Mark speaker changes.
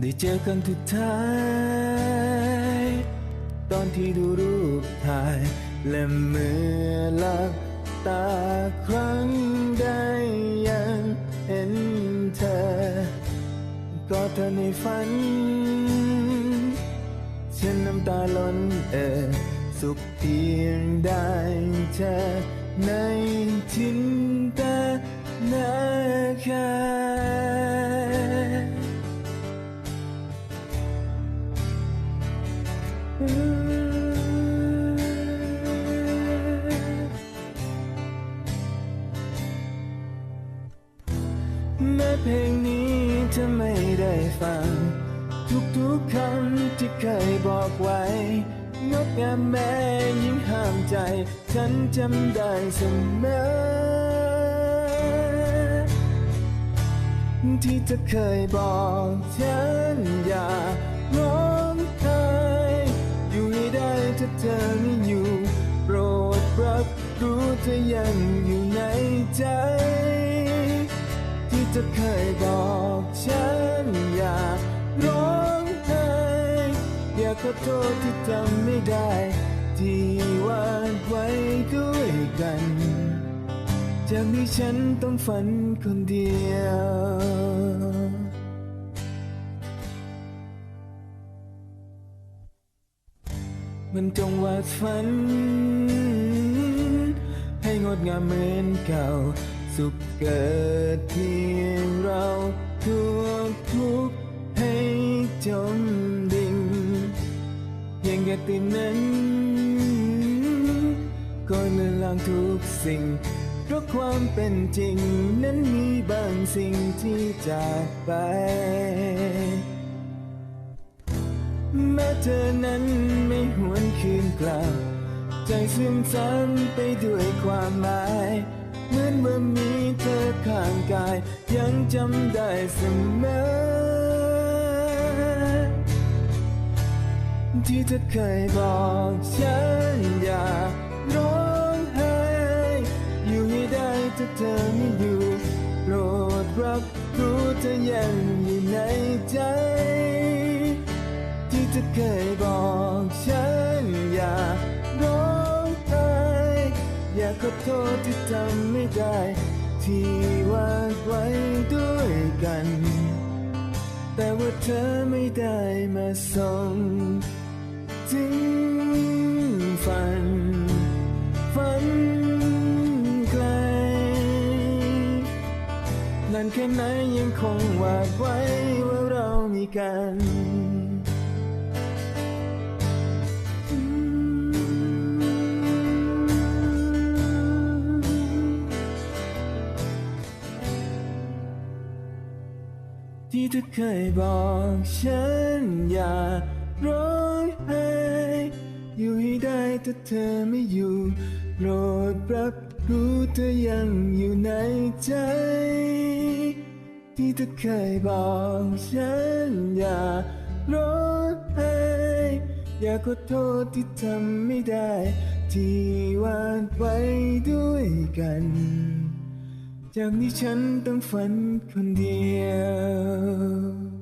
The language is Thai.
Speaker 1: ได้เจอกันทุกท้าย ตอนที่ดูรูปถ่าย และเมื่อหลับตาครั้งใดยังเห็นเธอ ก็เธอในฝัน ฉันน้ำตาล้นเอ่อสุขเพียงได้เธอในจิน แม้เพลงนี้จะไม่ได้ฟัง ทุกๆคำที่เคยบอกไว้ งดงามแม้ยิ่งห้ามใจ ฉันจำได้เสมอ ที่เธอเคยบอกฉันอย่า อยังอยู่ในใจ ที่เธอเคยบอกฉันอย่าร้องไห้อยากขอโทษที่จำไม่ได้ ที่วาดไว้ด้วยกันจากนี้ฉันต้องฝันคนเดียวมันจงวาดฝัน งดงามเหมือนเก่า สุขเกิดเพียงเราทุกทุกให้จมดิ่งเพียงแค่ตื่นนั้นก็เลือนลางทุกสิ่ง เพราะความเป็นจริง นั้นมีบางสิ่งที่จากไปแม้เธอนั้นไม่หวนคืนกลับ ใจซึมซับไปด้วยความหมาย เหมือนว่ามีเธอข้างกาย ยังจำได้เสมอ ที่เธอเคยบอกฉันอย่าร้องไห้อยู่ให้ได้ถ้าเธอไม่อยู่โปรดรับรู้เธอยังอยู่ในใจ ที่เธอเคยบอก โทษที่ทำไม่ได้ ที่วาดไว้ด้วยกัน แต่ว่าเธอไม่ได้มาส่งถึงฝัน ฝันไกลนั่นแค่ไหนยังคงวาดไว้ว่าเรามีกัน ที่เธอเคยบอกฉันอย่าร้องไห้อยู่ให้ได้ถ้าเธอไม่อยู่โปรดรับรู้เธอยังอยู่ในใจ ที่เธอเคยบอกฉันอย่าร้องไห้อยากขอโทษที่ทำไม่ได้ ที่วาดไว้ด้วยกัน จากนี้ฉันต้องฝันคนเดียว